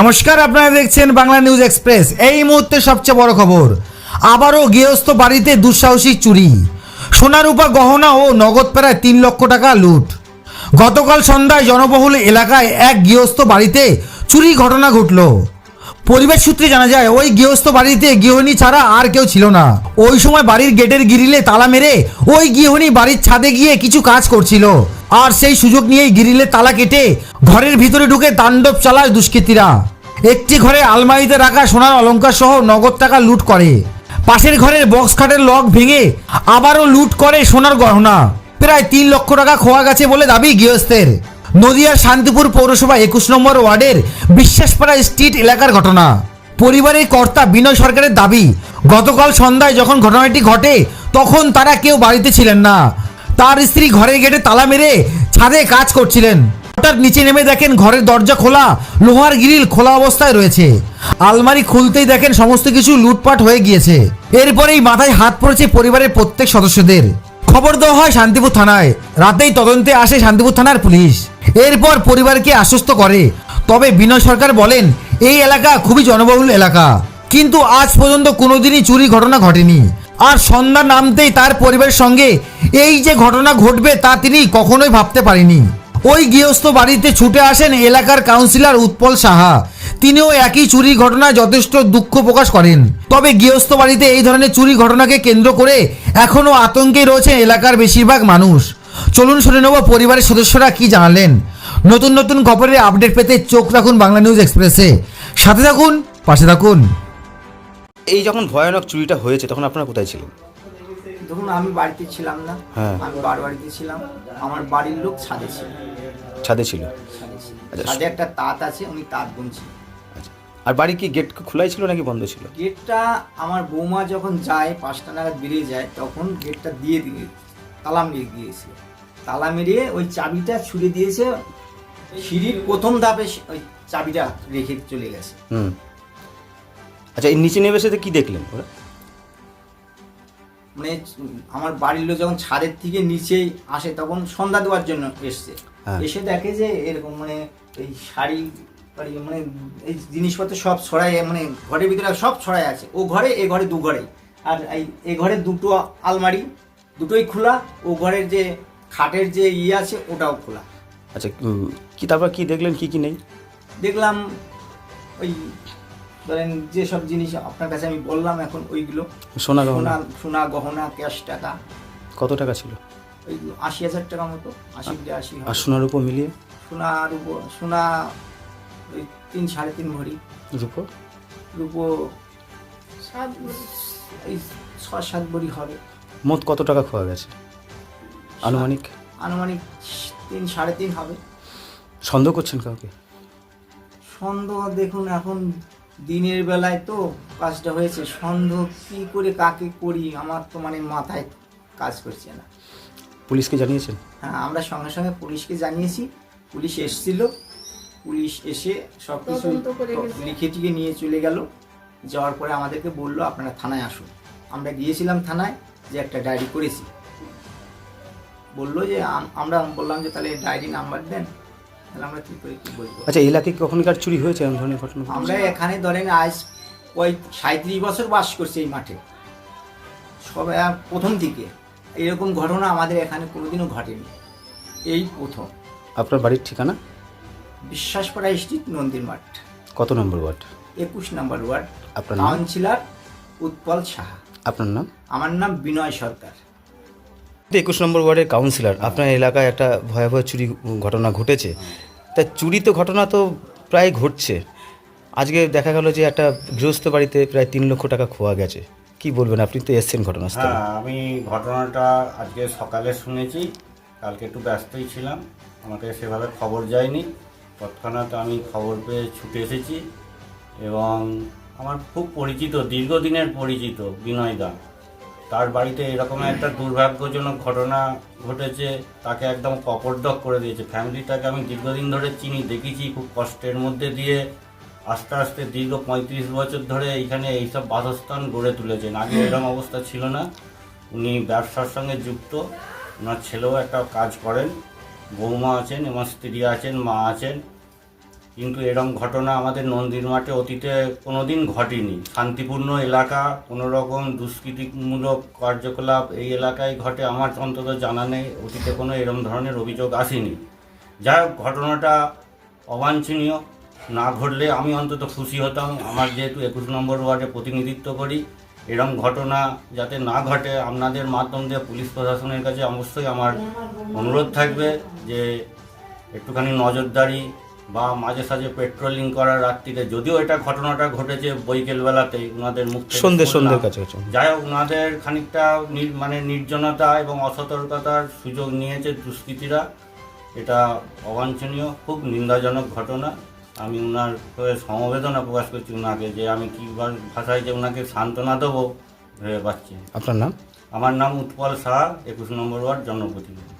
নমস্কার, আপনারা দেখছেন বাংলা নিউজ এক্সপ্রেস এই মুহূর্তে সবচেয়ে বড় খবর, আবারও গৃহস্থ বাড়িতে দুঃসাহসিক চুরি। সোনারূপা গহনা ও নগদ প্রায় তিন লক্ষ টাকা লুট। গতকাল সন্ধ্যায় জনবহুল এলাকায় এক গৃহস্থ বাড়িতে চুরি ঘটনা ঘটল। পরিবেশ সূত্রে জানা যায়, ওই গৃহস্থ বাড়িতে গৃহিণী ছাড়া আর কেউ ছিল না। ওই সময় বাড়ির গেটের গিরিলে তালা মেরে ওই গৃহিণী বাড়ির ছাদে গিয়ে কিছু কাজ করছিল। আর সেই সুযোগ নিয়েই গিরিলে তালা কেটে ঘরের ভিতরে ঢুকে তাণ্ডব চালায় দুষ্কৃতীরা। একটি ঘরে আলমারিতে রাখা সোনার অলংকার সহ নগদ টাকা লুট করে। পাশের ঘরের বক্স খাটের লক ভেঙে আবারও লুট করে সোনার গহনা। প্রায় তিন লক্ষ টাকা খোয়া গেছে বলে দাবি গৃহস্থের। নদিয়ার শান্তিপুর পৌরসভা একুশ নম্বর ওয়ার্ডের বিশ্বাসপাড়া স্ট্রিট এলাকার ঘটনা। পরিবারের কর্তা বিনয় সরকারের দাবি, গতকাল সন্ধ্যায় যখন ঘটনাটি ঘটে, তখন তারা কেউ বাড়িতে ছিলেন না। তার স্ত্রী ঘরের গেটে তালা মেরে ছাদে কাজ করছিলেন। হঠাৎ নিচে নেমে দেখেন ঘরের দরজা খোলা, লোহার গ্রিল খোলা অবস্থায় রয়েছে। আলমারি খুলতেই দেখেন সমস্ত কিছু লুটপাট হয়ে গিয়েছে। এরপরেই মাথায় হাত পড়েছে পরিবারের প্রত্যেক সদস্যদের। খবর দেওয়া হয় শান্তিপুর থানায়। রাতেই তদন্তে আসে শান্তিপুর থানার পুলিশ। এরপর পরিবারকে আশ্বস্ত করে। তবে বিনয় সরকার বলেন, এই এলাকা খুবই জনবহুল এলাকা। কিন্তু আজ পর্যন্ত কোনোদিনই চুরি ঘটনা ঘটেনি। আর সন্ধ্যা নামতেই তার পরিবারের সঙ্গে এই যে ঘটনা ঘটবে তা তিনি কখনোই ভাবতে পারেনি ওই গৃহস্থ বাড়িতে ছুটে আসেন এলাকার কাউন্সিলর উৎপল সাহা। তিনিও একই চুরি ঘটনায় যথেষ্ট দুঃখ প্রকাশ করেন। তবে গৃহস্থ বাড়িতে এই ধরনের চুরি ঘটনাকে কেন্দ্র করে এখনও আতঙ্কে রয়েছে এলাকার বেশিরভাগ মানুষ। চলুন শুনে নেব পরিবারের সদস্যরা কি জানালেন। নতুন নতুন খবরের আপডেট পেতে চোখ রাখুন বাংলা নিউজ এক্সপ্রেসে। সাথে থাকুন, পাশে থাকুন। এই যখন ভয়ানক চুরিটা হয়েছে তখন আপনারা কোথায় ছিলেন? দেখুন আমি বাড়িতে ছিলাম না। হ্যাঁ। আমি বার বাড়িতে ছিলাম। আমার বাড়ির লোক ছাদে ছিল। ছাদে ছিল? ছাদে ছিল। আচ্ছা। ছাদে একটা তাঁত আছে উনি তাঁত বুনছেন। আর বাড়ি কি গেট খোলাই ছিল নাকি বন্ধ ছিল? গেটটা আমার বৌমা যখন যায় পাঁচটা নাগাদ বেরিয়ে যায় তখন গেটটা দিয়ে দিয়ে তালা মেরে দিয়েছে। তালা মেরিয়ে ওই চাবিটা ছুড়ে দিয়েছে সিঁড়ির প্রথম ধাপে সে- ওই চাবিটা রেখে চলে গেছে। হুম। আচ্ছা এই নিচে নেমে এসে কি দেখলেন ওরা? মানে আমার বাড়ির লোক যখন ছাদের থেকে নিচেই আসে তখন সন্ধ্যা দেওয়ার জন্য এসছে। হ্যাঁ। এসে দেখে যে এরকম মানে এই শাড়ি মানে এই জিনিসপত্র সব ছড়াই মানে ঘরের ভিতরে সব ছড়াই আছে। ও ঘরে এ ঘরে দু ঘরে। আর এই এ ঘরে দুটো আলমারি দুটোই খোলা। ও ঘরের যে খাটের যে ইয়ে আছে ওটাও খোলা। আচ্ছা কি তারপর কি দেখলেন? কি কি নেই? দেখলাম ওই ধরেন যেসব জিনিস আপনার কাছে আমি বললাম এখন ওইগুলো সোনা গহনা। সোনা গহনা ক্যাশ টাকা। কত টাকা ছিল? ওই আশি হাজার টাকা মতো আশি আশি আর সোনার উপর মিলিয়ে? সোনার উপর সোনা ওই তিন সাড়ে তিন ভরি। রূপো? রূপো এই ছ সাত ভরি হবে। মোট কত টাকা খোয়া গেছে? আনুমানিক? আনুমানিক তিন সাড়ে তিন হবে। সন্দেহ করছেন কাউকে? সন্দেহ দেখুন এখন দিনের বেলায় তো কাজটা হয়েছে। সন্দেহ কি করে কাকে করি আমার তো মানে মাথায় কাজ করছে না। পুলিশকে জানিয়েছেন? হ্যাঁ আমরা সঙ্গে সঙ্গে পুলিশকে জানিয়েছি। পুলিশ এসেছিল। পুলিশ এসে সব কিছু লিখে টিকে নিয়ে চলে গেল। যাওয়ার পরে আমাদেরকে বলল আপনারা থানায় আসুন। আমরা গিয়েছিলাম থানায় যে একটা ডায়েরি করেছি। বলল যে আমরা বললাম যে তাহলে ডায়েরি নাম্বার দেন। তাহলে আমরা কী করে কী বলব? আচ্ছা এই এলাকায় কখনকার চুরি হয়েছে এমন ধরনের ঘটনা? আমরা এখানে ধরেন আজ ওই সাঁত্রিশ বছর বাস করছি এই মাঠে। সবাই প্রথম থেকে এরকম ঘটনা আমাদের এখানে কোনোদিনও ঘটেনি। এই প্রথম। আপনার বাড়ির ঠিকানা? বিশ্বাসপাড়া স্ট্রিট নন্দীর মাঠ। কত নম্বর ওয়ার্ড? একুশ নম্বর ওয়ার্ড। আপনার নাম? কাউন্সিলর উৎপল সাহা। আপনার নাম? আমার নাম বিনয় সরকার। একুশ নম্বর ওয়ার্ডের কাউন্সিলর। আপনার এলাকায় একটা ভয়াবহ চুরি ঘটনা ঘটেছে। তা চুরি তো ঘটনা তো প্রায় ঘটছে। আজকে দেখা গেল যে একটা গৃহস্থ বাড়িতে প্রায় তিন লক্ষ টাকা খোয়া গেছে। কি বলবেন? আপনি তো এসছেন ঘটনাস্থলে। হ্যাঁ আমি ঘটনাটা আজকে সকালে শুনেছি। কালকে একটু ব্যস্তই ছিলাম। আমাকে সেভাবে খবর যায়নি। তৎক্ষণাৎ আমি খবর পেয়ে ছুটে এসেছি এবং আমার খুব পরিচিত, দীর্ঘদিনের পরিচিত বিনয় দা। তার বাড়িতে এরকম একটা দুর্ভাগ্যজনক ঘটনা ঘটেছে তাকে একদম কপরদক করে দিয়েছে। ফ্যামিলিটাকে আমি দীর্ঘদিন ধরে চিনি দেখেছি খুব কষ্টের মধ্যে দিয়ে। আস্তে আস্তে দীর্ঘ পঁয়ত্রিশ বছর ধরে এইখানে এইসব বাসস্থান গড়ে তুলেছেন। আগে এরকম অবস্থা ছিল না। উনি ব্যবসার সঙ্গে যুক্ত। ওনার ছেলেও একটা কাজ করেন। বৌমা আছেন এবং স্ত্রী আছেন মা আছেন। কিন্তু এরকম ঘটনা আমাদের নন্দীর মাঠে অতীতে কোনো দিন ঘটেনি। শান্তিপূর্ণ এলাকা কোনো রকম দুষ্কৃতিমূলক কার্যকলাপ এই এলাকায় ঘটে আমার অন্তত জানা নেই। অতীতে কোনো এরম ধরনের অভিযোগ আসেনি। যাই হোক, ঘটনাটা অবাঞ্ছনীয়। না ঘটলে আমি অন্তত খুশি হতাম। আমার যেহেতু একুশ নম্বর ওয়ার্ডে প্রতিনিধিত্ব করি, এরম ঘটনা যাতে না ঘটে আপনাদের মাধ্যম দিয়ে পুলিশ প্রশাসনের কাছে অবশ্যই আমার অনুরোধ থাকবে যে একটুখানি নজরদারি বা মাঝে সাঝে পেট্রোলিং করার রাত্রিতে যদিও এটা ঘটনাটা ঘটেছে বৈকেল বেলাতেই ওনাদের মুখ সন্ধ্যে সন্ধ্যের কাছাকাছি যাই হোক ওনাদের খানিকটা মানে নির্জনতা এবং অসতর্কতার সুযোগ নিয়েছে দুষ্কৃতীরা। এটা অবাঞ্ছনীয় খুব নিন্দাজনক ঘটনা। আমি ওনার সমবেদনা প্রকাশ করছি ওনাকে যে আমি কী ভাষায় যে ওনাকে সান্ত্বনা দেবো ভেবে পাচ্ছি আপনার নাম? আমার নাম উৎপল শাহ একুশ নম্বর ওয়ার্ড জনপ্রতিনিধি